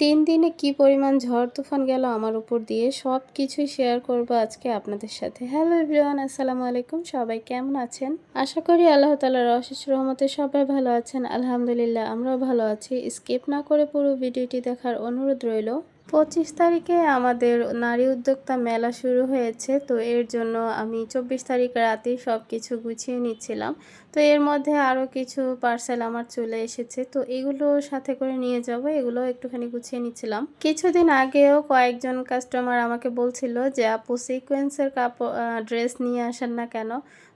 তিন দিনে কি পরিমাণ ঝড় তুফান গেল আমার উপর দিয়ে সব কিছুই শেয়ার করব আজকে আপনাদের সাথে। হ্যালো এভরিওয়ান আসসালামু আলাইকুম। সবাই কেমন আছেন? আশা করি আল্লাহ তালার অশেষ রহমতে সবাই ভালো আছেন। আলহামদুলিল্লাহ, আমরাও ভালো আছি। স্কিপ না করে পুরো ভিডিওটি দেখার অনুরোধ রইল। পঁচিশ তারিখে আমাদের নারী উদ্যোক্তা মেলা শুরু হয়েছে, তো এর জন্য আমি চব্বিশ তারিখ রাতেই সব কিছু গুছিয়ে নিচ্ছিলাম। তো এর মধ্যে আরও কিছু পার্সেল আমার চলে এসেছে, তো এগুলো সাথে করে নিয়ে যাব, এগুলো একটুখানি গুছিয়ে নিচ্ছিলাম। কিছুদিন আগেও কয়েকজন কাস্টমার আমাকে বলছিল যে, আপু সিকোয়েন্সের কাপড় ড্রেস নিয়ে আসেন না কেন?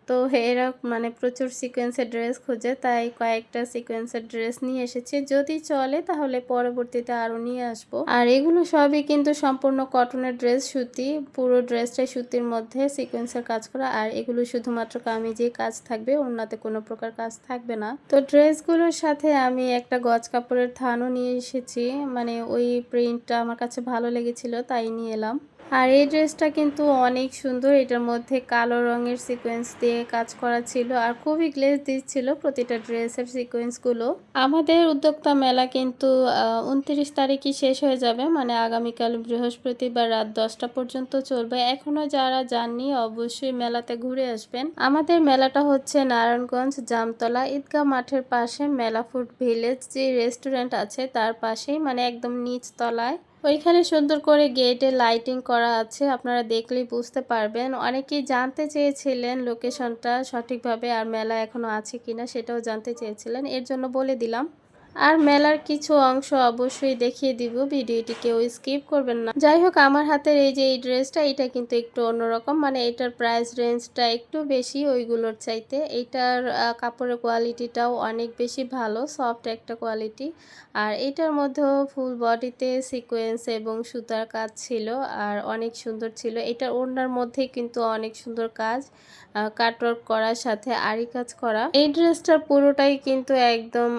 তো এরা মানে প্রচুর সিকোয়েন্সের ড্রেস খুঁজে, তাই কয়েকটা সিকোয়েন্সের ড্রেস নিয়ে এসেছি। যদি চলে, তাহলে পরবর্তীতে আরও নিয়ে আসব। আর এগুলো সবই কিন্তু সম্পূর্ণ কটনের ড্রেস সুতি, পুরো ড্রেসটাই সুতির মধ্যে সিকোয়েন্সের কাজ করা। আর এগুলো শুধুমাত্র কামিজে কাজ থাকবে, অন্যতে কোনো প্রকার কাজ থাকবে না। তো ড্রেসগুলোর সাথে আমি একটা গজ কাপড়ের থানও নিয়ে এসেছি। মানে ওই প্রিন্টটা আমার কাছে ভালো লেগেছিল, তাই নিয়ে এলাম। আর এই ড্রেসটা কিন্তু অনেক সুন্দর। এটার মধ্যে কালো রঙের সিকোয়েন্স দিয়ে কাজ করা ছিল আর খুবই গ্লেজ দিচ্ছিল প্রতিটা ড্রেসের সিকোয়েন্সগুলো আমাদের উদ্যোক্তা মেলা কিন্তু উনত্রিশ তারিখই শেষ হয়ে যাবে। মানে আগামীকাল বৃহস্পতিবার রাত দশটা পর্যন্ত চলবে। এখনও যারা যাননি, অবশ্যই মেলাতে ঘুরে আসবেন। আমাদের মেলাটা হচ্ছে নারায়ণগঞ্জ জামতলা ঈদগাহ মাঠের পাশে মেলা ফুড ভিলেজ যে রেস্টুরেন্ট আছে, তার পাশেই মানে একদম নিচ তলায় ওইখানে সুন্দর করে গেটে লাইটিং করা আছে, আপনারা দেখলেই বুঝতে পারবেন। অনেকেই জানতে চেয়েছিলেন লোকেশনটা সঠিকভাবে আর মেলা এখনও আছে কিনা, সেটাও জানতে চেয়েছিলেন। এর জন্য বলে দিলাম। আর মেলার কিছু অংশ অবশ্যই দেখিয়ে দিব, ভিডিওটি কেউ স্কিপ করবেন না। যাই হোক, আমার হাতের এই যে এই ড্রেসটা, এটা কিন্তু একটু অন্যরকম মানে এটার প্রাইস রেঞ্জটা একটু বেশি, ওইগুলোর চাইতে। এইটার কাপড়ের কোয়ালিটিটাও অনেক বেশি ভালো সফট একটা কোয়ালিটি আর এটার মধ্যেও ফুল বডিতে সিকোয়েন্স এবং সুতার কাজ ছিল, আর অনেক সুন্দর ছিল। এটার ওড়নার মধ্যে কিন্তু অনেক সুন্দর কাজ কাটওয়ার্ক করার সাথে আরি কাজ করা। এই ড্রেসটার পুরোটাই কিন্তু একদম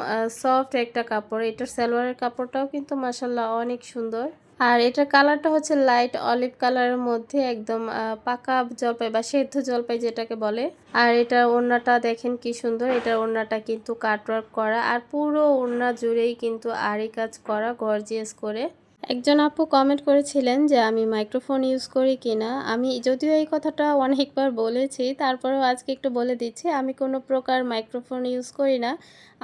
সফট একটা কাপড়, এটার সালোয়ারের কাপড়টাও কিন্তু মাসাল্লাহ অনেক সুন্দর। আর এটার কালারটা হচ্ছে লাইট অলিভ কালারের মধ্যে একদম পাকা জলপাই বা সেদ্ধ জলপাই যেটাকে বলে। আর এটা ওড়নাটা দেখেন কি সুন্দর, এটার ওড়নাটা কিন্তু কাটওয়ার্ক করা আর পুরো ওড়না জুড়েই কিন্তু আরি কাজ করা গর্জিয়াস করে। একজন আপু কমেন্ট করেছিলেন যে, আমি মাইক্রোফোন ইউজ করি কিনা? আমি যদিও এই কথাটা অনেকবার বলেছি, তারপরেও আজকে একটু বলে দিচ্ছি, আমি কোনো প্রকার মাইক্রোফোন ইউজ করি না।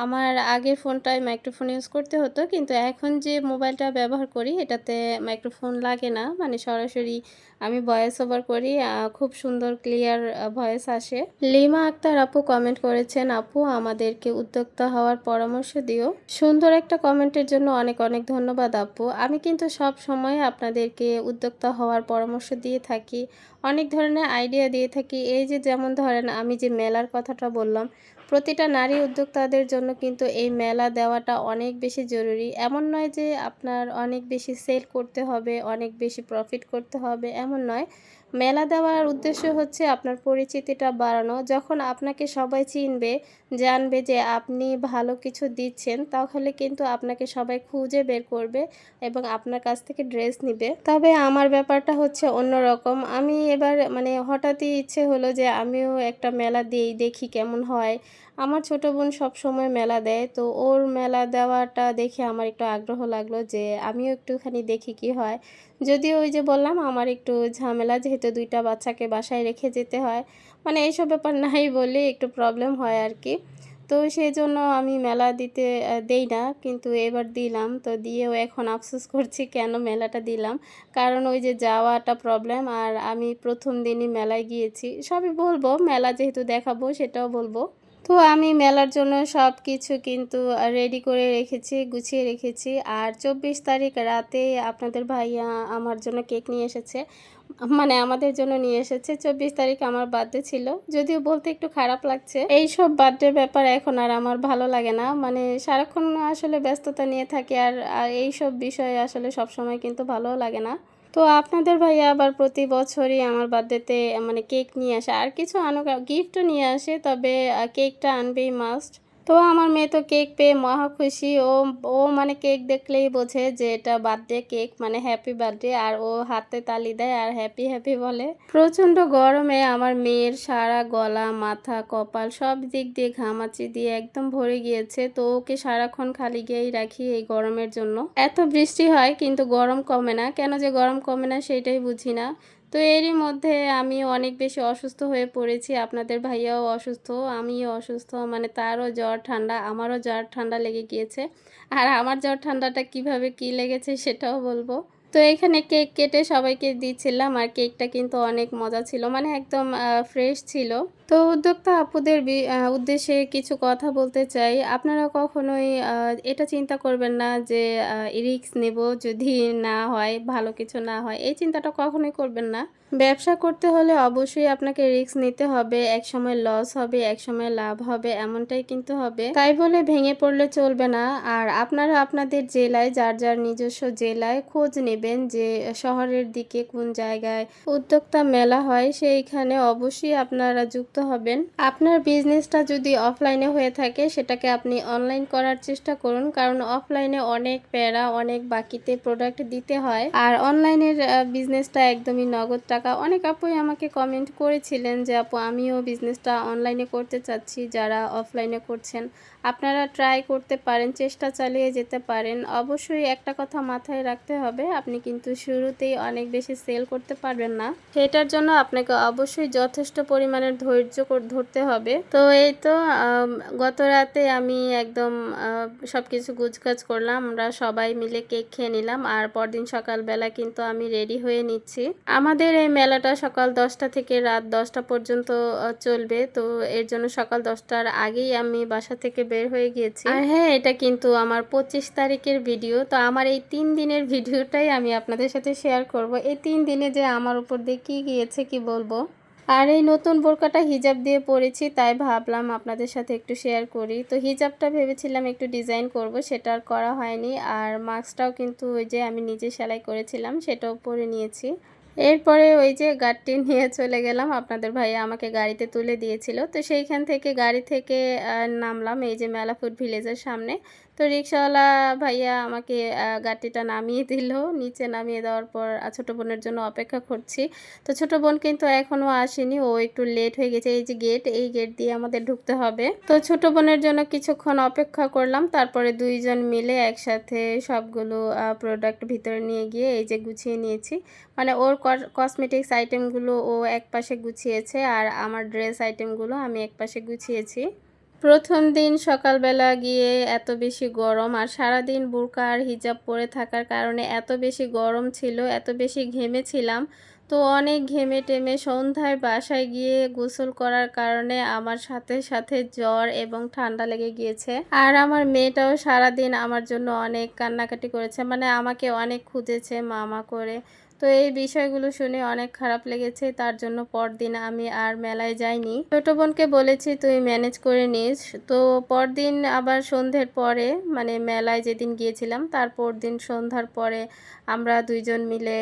আমার আগের ফোনটায় মাইক্রোফোন ইউজ করতে হতো, কিন্তু এখন যে মোবাইলটা ব্যবহার করি, এটাতে মাইক্রোফোন লাগে না। মানে সরাসরি আমি ভয়েস ওভার করি খুব সুন্দর ক্লিয়ার ভয়েস আসে। লিমা আক্তার আপু কমেন্ট করেছেন, আপু, আমাদেরকে উদ্যোক্তা হওয়ার পরামর্শ দিও। সুন্দর একটা কমেন্টের জন্য অনেক অনেক ধন্যবাদ আপু। আমি কিন্তু সব সময় আপনাদেরকে উদ্যোক্তা হওয়ার পরামর্শ দিয়ে থাকি, অনেক ধরনের আইডিয়া দিয়ে থাকি। এই যে যেমন ধরেন, আমি যে মেলার কথাটা বললাম প্রতিটা নারী উদ্যোক্তাদের জন্য কিন্তু এই মেলা দেওয়াটা অনেক বেশি জরুরি। এমন নয় যে আপনার অনেক বেশি সেল করতে হবে, অনেক বেশি প্রফিট করতে হবে, এমন নয়। মেলা দেওয়ার উদ্দেশ্য হচ্ছে আপনার পরিচিতিটা বাড়ানো। যখন আপনাকে সবাই চিনবে, জানবে যে আপনি ভালো কিছু দিচ্ছেন, তাহলে কিন্তু আপনাকে সবাই খুঁজে বের করবে এবং আপনার কাছ থেকে ড্রেস নিবে। তবে আমার ব্যাপারটা হচ্ছে অন্যরকম। আমি এবার মানে হঠাৎই ইচ্ছে হলো যে আমিও একটা মেলা দিই, দেখি কেমন হয়। আমার ছোট বোন সব সময় মেলা দেয়, তো ওর মেলা দেওয়াটা দেখে আমার একটু আগ্রহ লাগল যে আমিও একটুখানি দেখি কি হয়। যদিও ওই যে বললাম, আমার একটু ঝামেলা যেহেতু দুইটা বাচ্চাকে বাসায় রেখে যেতে হয় মানে এইসব ব্যাপার নাই বলে একটু প্রবলেম হয় আর কি তো সেই জন্য আমি মেলা দিতে দেই না, কিন্তু এবার দিলাম, তো দিয়েও এখন আফসোস করছি কেন মেলাটা দিলাম। কারণ ওই যে যাওয়াটা প্রবলেম আর আমি প্রথম দিনই মেলায় গিয়েছি। সবই বলব, মেলা যেহেতু দেখাবো সেটাও বলব। তো আমি মেলার জন্য সব কিছু কিন্তু রেডি করে রেখেছি, গুছিয়ে রেখেছি। আর চব্বিশ তারিখ রাতে আপনাদের ভাইয়া আমার জন্য কেক নিয়ে এসেছে। মানে আমাদের জন্য নিয়ে এসেছে। চব্বিশ তারিখ আমার বার্থডে ছিল। যদিও বলতে একটু খারাপ লাগছে। এই সব বার্থডে ব্যাপার এখন আর আমার ভালো লাগে না। মানে সারাক্ষণ আসলে ব্যস্ততা নিয়ে থাকে আর এই সব বিষয়ে আসলে সব সময় কিন্তু ভালোও লাগে না। তো আপনাদের ভাইয়া আবার প্রতি বছরই আমার বার্থডেতে মানে কেক নিয়ে আসে। আর কিছু আনো গিফটও নিয়ে আসে, তবে কেকটা আনবেই মাস্ট তো আমার মেয়ে তো কেক পেয়ে মহা খুশি। ও ও মানে কেক দেখলেই বোঝে যে এটা বার্থডে কেক মানে হ্যাপি বার্থডে, আর ও হাতে তালি দেয় আর হ্যাপি হ্যাপি বলে। প্রচণ্ড গরমে আমার মেয়ের সারা গলা, মাথা, কপাল সব দিক দিয়ে ঘামাচি দিয়ে একদম ভরে গিয়েছে। তো ওকে সারাক্ষণ খালি গিয়েই রাখি এই গরমের জন্য। এত বৃষ্টি হয়, কিন্তু গরম কমে না। কেন যে গরম কমে না সেটাই বুঝি না। তো এরই মধ্যে আমি অনেক বেশি অসুস্থ হয়ে পড়েছি। আপনাদের ভাইয়াও অসুস্থ, আমিও অসুস্থ। মানে তারও জ্বর, ঠান্ডা, আমারও জ্বর, ঠান্ডা লেগে গিয়েছে। আর আমার জ্বর, ঠান্ডাটা কীভাবে কি লেগেছে সেটাও বলব। তো এখানে কেক কেটে সবাইকে দিচ্ছিলাম আর কেকটা কিন্তু অনেক মজা ছিল। মানে একদম ফ্রেশ ছিল। তো উদ্যোক্তা আপুদের উদ্দেশ্যে কিছু কথা বলতে চাই। আপনারা কখনোই এটা চিন্তা করবেন না যে রিক্স নেব যদি না হয়, ভালো কিছু না হয়, এই চিন্তাটা কখনোই করবেন না। ব্যবসা করতে হলে অবশ্যই আপনাকে রিস্ক নিতে হবে এক সময় লস হবে এক সময় লাভ হবে, এমনটাই কিন্তু হবে। তাই বলে ভেঙে পড়লে চলবে না। আর আপনারা আপনাদের জেলায়, যার যার নিজস্ব জেলায় খোঁজ নেবেন যে, শহরের দিকে কোন জায়গায় উদ্যোক্তা মেলা হয়, সেইখানে অবশ্যই আপনারা যুক্ত হবেন। আপনার বিজনেসটা যদি অফলাইনে হয়ে থাকে, সেটাকে আপনি অনলাইন করার চেষ্টা করুন। কারণ অফলাইনে অনেক প্যারা, অনেক বাকিতে প্রোডাক্ট দিতে হয়। আর অনলাইনের বিজনেসটা একদমই নগদ টাকা। অনেক আপুই আমাকে কমেন্ট করেছিলেন যে, আপু, আমিও বিজনেসটা অনলাইনে করতে চাচ্ছি, যারা অফলাইনে করছেন। আপনারা ট্রাই করতে পারেন, চেষ্টা চালিয়ে যেতে পারেন। অবশ্যই একটা কথা মাথায় রাখতে হবে, আপনি কিন্তু শুরুতেই অনেক বেশি সেল করতে পারবেন না। সেটার জন্য আপনাকে অবশ্যই যথেষ্ট পরিমাণের ধৈর্য ধরতে হবে। তো এই তো গত রাতে আমি একদম সব কিছু গুজগাজ করলাম, আমরা সবাই মিলে কেক খেয়ে নিলাম, আর পরদিন সকালবেলা কিন্তু আমি রেডি হয়ে নিচ্ছি। আমাদের এই মেলাটা সকাল দশটা থেকে রাত দশটা পর্যন্ত চলবে। তো এর জন্য সকাল দশটার আগেই আমি বাসা থেকে বের হয়ে গিয়েছি। আর হ্যাঁ এটা কিন্তু আমার পঁচিশ তারিখের ভিডিও, তো আমার এই তিন দিনের ভিডিওটাই আমি আপনাদের সাথে শেয়ার করব। এই তিন দিনে যে আমার উপর দিয়ে কী গিয়েছে কি বলব? আর এই নতুন বোরকাটা হিজাব দিয়ে পরেছি, তাই ভাবলাম আপনাদের সাথে একটু শেয়ার করি। তো হিজাবটা ভেবেছিলাম একটু ডিজাইন করব, সেটা আর করা হয়নি। আর মাস্কটাও কিন্তু ওই যে আমি নিজে সেলাই করেছিলাম, সেটাও পরে নিয়েছি। এরপরে ওই যে গাড়িটি নিয়ে চলে গেলাম। আপনাদের ভাইয়া আমাকে গাড়িতে তুলে দিয়েছিল। তো সেইখান থেকে গাড়ি থেকে নামলাম এই যে মেলাফুট ভিলেজের সামনে। তো রিক্সাওয়ালা ভাইয়া আমাকে গাড়িটা নামিয়ে দিল। নিচে নামিয়ে দেওয়ার পর ছোট বোনের জন্য অপেক্ষা করছি। তো ছোট বোন কিন্তু এখনও আসেনি, ও একটু লেট হয়ে গেছে। এই যে গেট এই গেট দিয়ে আমাদের ঢুকতে হবে। তো ছোট বোনের জন্য কিছুক্ষণ অপেক্ষা করলাম। তারপরে দুইজন মিলে একসাথে সবগুলো প্রোডাক্ট ভিতরে নিয়ে গিয়ে এই যে গুছিয়ে নিয়েছি। মানে ওর কসমেটিক্স আইটেমগুলো ও এক পাশে গুছিয়েছে আর আমার ড্রেস আইটেমগুলো আমি এক পাশে গুছিয়েছি। প্রথম দিন সকালবেলা গিয়ে এত বেশি গরম আর সারাদিন বোরকা আর হিজাব পরে থাকার কারণে এত বেশি গরম ছিল, এত বেশি ঘেমেছিলাম তো অনেক ঘেমে টেমে সন্ধ্যায় বাসায় গিয়ে গোসল করার কারণে আমার সাথে সাথে জ্বর এবং ঠান্ডা লেগে গিয়েছে। আর আমার মেয়েটাও সারাদিন আমার জন্য অনেক কান্নাকাটি করেছে মানে আমাকে অনেক খুঁজেছে মামা করে। তো এই বিষয়গুলো শুনে অনেক খারাপ লেগেছে, তার জন্য পরদিন আমি আর মেলায় যাইনি। ছোট বোনকে বলেছি, তুই ম্যানেজ করে নিস। তো পরদিন আবার সন্ধ্যের পরে মানে মেলায় যেদিন গিয়েছিলাম তারপর দিন সন্ধ্যার পরে আমরা দুইজন মিলে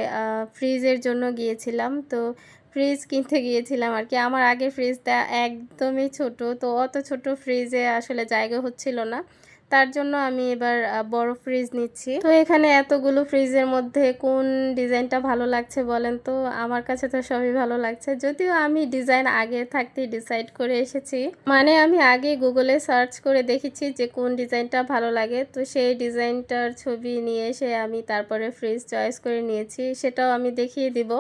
ফ্রিজের জন্য গিয়েছিলাম। তো ফ্রিজ কিনতে গিয়েছিলাম আর কি। আমার আগের ফ্রিজটা একদমই ছোট, তো অত ছোট ফ্রিজে আসলে জায়গা হচ্ছিল না। তার জন্য আমি এবার বড় ফ্রিজ নিচ্ছি। তো এখানে এতগুলো ফ্রিজের মধ্যে কোন ডিজাইনটা ভালো লাগছে বলেন তো? আমার কাছে তো সবই ভালো লাগছে। যদিও আমি ডিজাইন আগে থাকতেই ডিসাইড করে এসেছি। মানে আমি আগে গুগলে সার্চ করে দেখেছি যে কোন ডিজাইনটা ভালো লাগে। তো সেই ডিজাইনটার ছবি নিয়ে এসে আমি তারপরে ফ্রিজ চয়েস করে নিয়েছি। সেটাও আমি দেখিয়ে দিব।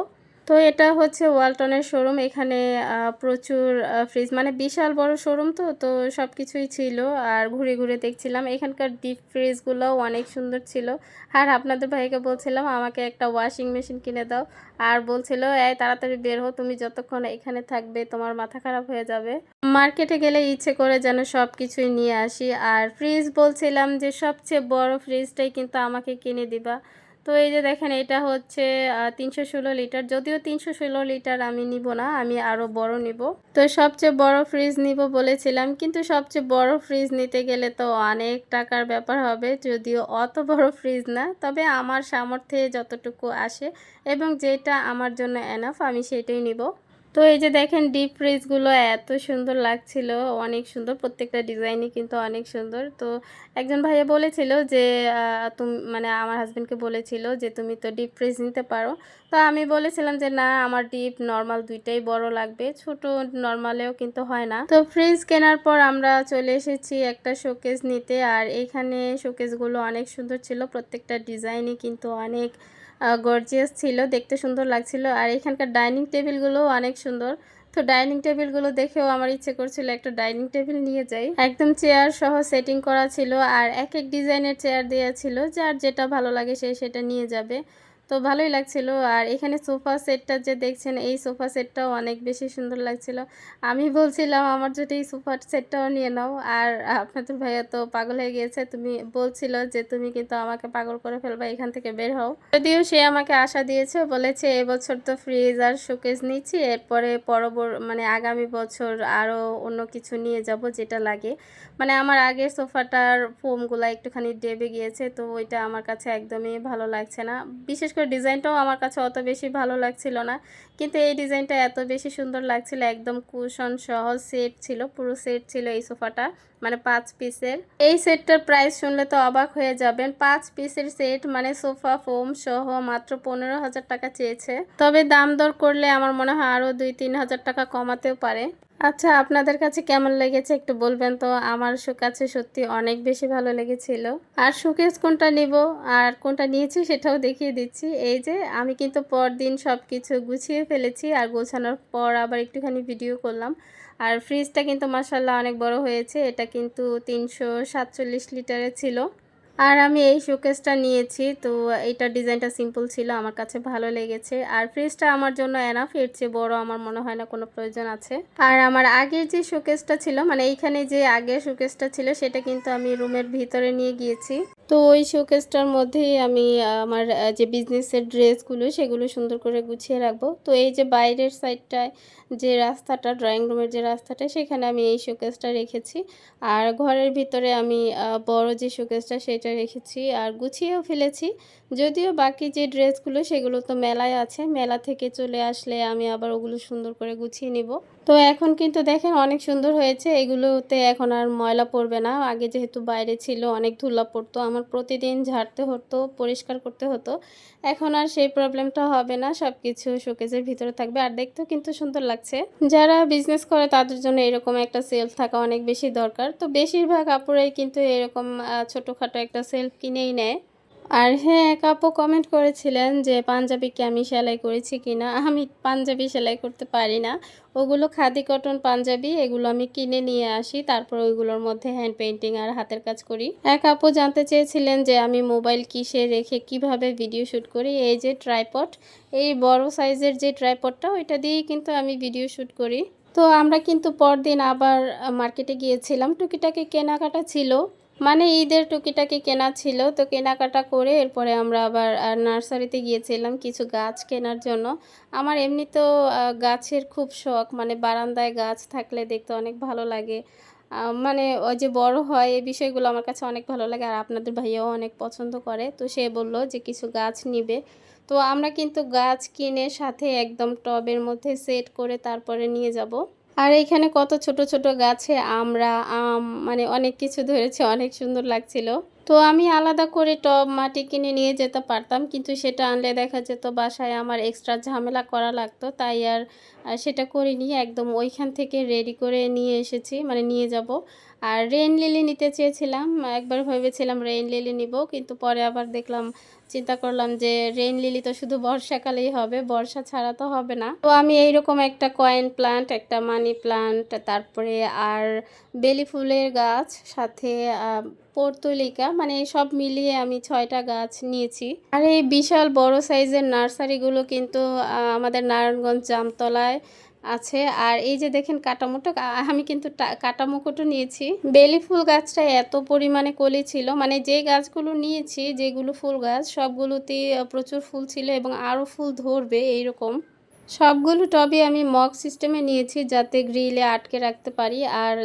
তো এটা হচ্ছে ওয়ালটনের শোরুম। এখানে প্রচুর ফ্রিজ মানে বিশাল বড় শোরুম তো তো সব কিছুই ছিল। আর ঘুরে ঘুরে দেখছিলাম, এখানকার ডিপ ফ্রিজগুলোও অনেক সুন্দর ছিল। আর আপনাদের ভাইকে বলছিলাম, আমাকে একটা ওয়াশিং মেশিন কিনে দাও। আর বলছিল, এই, তাড়াতাড়ি বের হো তুমি যতক্ষণ এখানে থাকবে, তোমার মাথা খারাপ হয়ে যাবে। মার্কেটে গেলে ইচ্ছে করে যেন সব কিছুই নিয়ে আসি। আর ফ্রিজ বলছিলাম যে, সবচেয়ে বড় ফ্রিজটাই কিন্তু আমাকে কিনে দিবা। তো এই যে দেখেন, এটা হচ্ছে তিনশো ষোলো লিটার। যদিও তিনশো ষোলো লিটার আমি নিব না, আমি আরও বড় নিব। তো সবচেয়ে বড় ফ্রিজ নিব বলেছিলাম, কিন্তু সবচেয়ে বড় ফ্রিজ নিতে গেলে তো অনেক টাকার ব্যাপার হবে, যদিও অত বড় ফ্রিজ না। তবে আমার সামর্থ্যে যতটুকু আসে এবং যেটা আমার জন্য এনাফ আমি সেটাই নিব। তো এই যে দেখেন ডিপ ফ্রিজগুলো এত সুন্দর লাগছিল, অনেক সুন্দর, প্রত্যেকটা ডিজাইনই কিন্তু অনেক সুন্দর। তো একজন ভাইয়া বলেছিল যে তুমি মানে আমার হাজব্যান্ডকে বলেছিল যে, তুমি তো ডিপ ফ্রিজ নিতে পারো। তো আমি বলেছিলাম যে, না, আমার ডিপ নর্মাল দুইটাই বড় লাগবে, ছোট নর্মালেও কিন্তু হয় না। তো ফ্রিজ কেনার পর আমরা চলে এসেছি একটা শোকেস নিতে, আর এখানে শোকেসগুলো অনেক সুন্দর ছিল, প্রত্যেকটা ডিজাইনই কিন্তু অনেক গর্জিয়াস ছিল, দেখতে সুন্দর লাগছিল। আর এখানকার ডাইনিং টেবিলগুলোও অনেক সুন্দর। তো ডাইনিং টেবিলগুলো দেখেও আমার ইচ্ছে করছিল একটা ডাইনিং টেবিল নিয়ে যাই। একদম চেয়ার সহ সেটিং করা ছিল, আর এক এক ডিজাইনের চেয়ার দেওয়া ছিল, যার যেটা ভালো লাগে সে সেটা নিয়ে যাবে। তো ভালোই লাগছিল। আর এখানে সোফা সেটটা যে দেখছেন, এই সোফা সেটটাও অনেক বেশি সুন্দর লাগছিল। আমি বলছিলাম, আমার যদি এই সোফা সেটটাও নিয়ে নাও। আর আপনাদের ভাইয়া তো পাগল হয়ে গিয়েছে। তুমি বলছিল যে, তুমি কিন্তু আমাকে পাগল করে ফেলবা, এখান থেকে বের হও। যদিও সে আমাকে আশা দিয়েছে, বলেছে এবছর তো ফ্রিজ আর শোকেজ নিচ্ছি, এরপরে পরবর মানে আগামী বছর আরও অন্য কিছু নিয়ে যাব যেটা লাগে। মানে আমার আগের সোফাটার ফোমগুলো একটুখানি ডেবে গিয়েছে, তো ওইটা আমার কাছে একদমই ভালো লাগছে না। বিশেষ করে ডিজাইনটাও আমার কাছে অত বেশি ভালো লাগছিল না। কিন্তু এই ডিজাইনটা এত বেশি সুন্দর লাগছিল, একদম কুশন সহ সেট ছিল, পুরো সেট ছিল এই সোফাটা মানে পাঁচ পিসের। এই সেটটার প্রাইস শুনলে তো অবাক হয়ে যাবেন, পাঁচ পিসের সেট মানে সোফা ফোম সহ মাত্র পনেরো হাজার টাকা চেয়েছে। তবে দাম দর করলে আমার মনে হয় আরও দুই তিন হাজার টাকা কমাতেও পারে। আচ্ছা আপনাদের কাছে কেমন লেগেছে একটু বলবেন তো? আমার কাছে সত্যি অনেক বেশি ভালো লেগেছিল। আর শোকেস কোনটা নিব? আর কোনটা নিয়েছি সেটাও দেখিয়ে দিচ্ছি। এই যে, আমি কিন্তু পরদিন সব কিছু গুছিয়ে ফেলেছি আর গোছানোর পর আবার একটুখানি ভিডিও করলাম। আর ফ্রিজটা কিন্তু মাসাল্লাহ অনেক বড় হয়েছে। এটা কিন্তু তিনশো সাতচল্লিশ লিটারের ছিল। আর আমি এই শোকেসটা নিয়েছি, তো এইটার ডিজাইনটা সিম্পল ছিল, আমার কাছে ভালো লেগেছে। আর ফ্রিজটা আমার জন্য এনাফ এর চেয়ে বড় আমার মনে হয় না কোনো প্রয়োজন আছে। আর আমার আগের যে শোকেসটা ছিল মানে এইখানে যে আগের শোকেসটা ছিল, সেটা কিন্তু আমি রুমের ভিতরে নিয়ে গিয়েছি। তো ওই শোকেসটার মধ্যেই আমি আমার যে বিজনেসের ড্রেসগুলো সেগুলো সুন্দর করে গুছিয়ে রাখব। তো এই যে বাইরের সাইডটায় যে রাস্তাটা ড্রয়িং রুমের যে রাস্তাটা, সেখানে আমি এই শোকেসটা রেখেছি। আর ঘরের ভিতরে আমি বড় যে শোকেসটা সেটা রেখেছি। আর গুছিয়েও ফেলেছি। যদিও বাকি যে ড্রেসগুলো সেগুলো তো মেলায় আছে। মেলা থেকে চলে আসলে আমি আবার ওগুলো সুন্দর করে গুছিয়ে নিব। তো এখন কিন্তু দেখেন অনেক সুন্দর হয়েছে। এগুলোতে এখন আর ময়লা পড়বে না। আগে যেহেতু বাইরে ছিল, অনেক ধুলা পড়তো। আমার প্রতিদিন ঝাড়তে হতো, পরিষ্কার করতে হতো। এখন আর সেই প্রবলেমটা হবে না। সব কিছু শোকেজের ভিতরে থাকবে। আর দেখতেও কিন্তু সুন্দর লাগছে। যারা বিজনেস করে, তাদের জন্য এরকম একটা সেলফ থাকা অনেক বেশি দরকার। তো বেশিরভাগ আপুরাই কিন্তু এরকম ছোটোখাটো একটা সেলফ কিনেই নেয়। আর হ্যাঁ এক আপু কমেন্ট করেছিলেন যে, পাঞ্জাবিকে আমি সেলাই করেছি কিনা? আমি পাঞ্জাবি সেলাই করতে পারি না। ওগুলো খাদি কটন পাঞ্জাবি, এগুলো আমি কিনে নিয়ে আসি, তারপর ওইগুলোর মধ্যে হ্যান্ড পেন্টিং আর হাতের কাজ করি। এক আপু জানতে চেয়েছিলেন যে, আমি মোবাইল কিসে রেখে কীভাবে ভিডিও শ্যুট করি? এই যে ট্রাইপট এই বড় সাইজের যে ট্রাইপটটা ওইটা দিয়েই কিন্তু আমি ভিডিও শ্যুট করি। তো আমরা কিন্তু পরদিন আবার মার্কেটে গিয়েছিলাম। টুকিটাকি কেনাকাটা ছিল। মানে ঈদের টুকিটাকি কেনা ছিল, তো কেনাকাটা করে এরপরে আমরা আবার নার্সারিতে গিয়েছিলাম কিছু গাছ কেনার জন্য। আমার এমনি তো গাছের খুব শখ মানে বারান্দায় গাছ থাকলে দেখতে অনেক ভালো লাগে। মানে ওই যে বড় হয়, এই বিষয়গুলো আমার কাছে অনেক ভালো লাগে, আর আপনাদের ভাইয়াও অনেক পছন্দ করে। তো সে বলল যে কিছু গাছ নিবে। তো আমরা কিন্তু গাছ কিনে সাথে একদম টবের মধ্যে সেট করে তারপরে নিয়ে যাব। আর এইখানে কত ছোট ছোট গাছে আমরা, আম মানে অনেক কিছু ধরেছে, অনেক সুন্দর লাগছিল। তো আমি আলাদা করে টব, মাটি কিনে নিয়ে যেতে পারতাম, কিন্তু সেটা আনলে দেখা যেত বাসায় আমার এক্সট্রা ঝামেলা করা লাগতো, তাই আর সেটা করিনি, একদম ওইখান থেকে রেডি করে নিয়ে এসেছি মানে নিয়ে যাব। আর রেন লিলি নিতে চেয়েছিলাম, একবার ভেবেছিলাম রেন লিলি নিব, কিন্তু পরে আবার দেখলাম, চিন্তা করলাম যে রেইন লিলি তো শুধু বর্ষাকালেই হবে, বর্ষা ছাড়া তো হবে না। তো আমি এইরকম একটা কয়েন প্লান্ট একটা মানি প্লান্ট তারপরে আর বেলি ফুলের গাছ, সাথে পর্তুলিকা মানে সব মিলিয়ে আমি ছয়টা গাছ নিয়েছি। আর এই বিশাল বড় সাইজের নার্সারিগুলো কিন্তু আমাদের নারায়ণগঞ্জ, জামতলায় আছে। আর এই যে দেখেন কাটামোটো আমি কিন্তু কাটামুকুটো নিয়েছি। বেলি ফুল গাছটা এত পরিমাণে কলি ছিল মানে যে গাছগুলো নিয়েছি, যেগুলো ফুল গাছ, সবগুলোতেই প্রচুর ফুল ছিল এবং আরও ফুল ধরবে এইরকম। সবগুলো টবই আমি মগ সিস্টেমে নিয়েছি যাতে গ্রিলে আটকে রাখতে পারি। আর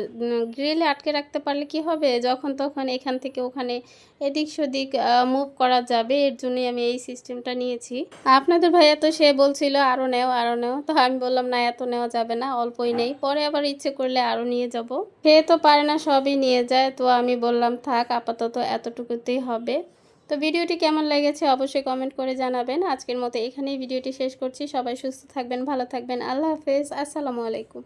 গ্রিলে আটকে রাখতে পারলে কি হবে? যখন তখন এখান থেকে ওখানে এদিক সেদিক মুভ করা যাবে। এর জন্যই আমি এই সিস্টেমটা নিয়েছি। আপনাদের ভাইয়া তো সে বলছিল আরও নেও আরও নেও। তো আমি বললাম, না, এত নেওয়া যাবে না, অল্পই নেই। পরে আবার ইচ্ছে করলে আরও নিয়ে যাব। সে তো পারে না সবই নিয়ে যায়। তো আমি বললাম, থাক, আপাতত এতটুকুতেই হবে। তো ভিডিওটি কেমন লেগেছে অবশ্যই কমেন্ট করে জানাবেন। আজকের মতো এখানেই ভিডিওটি শেষ করছি। সবাই সুস্থ থাকবেন, ভালো থাকবেন। আল্লাহ হাফেজ। আসসালামু আলাইকুম।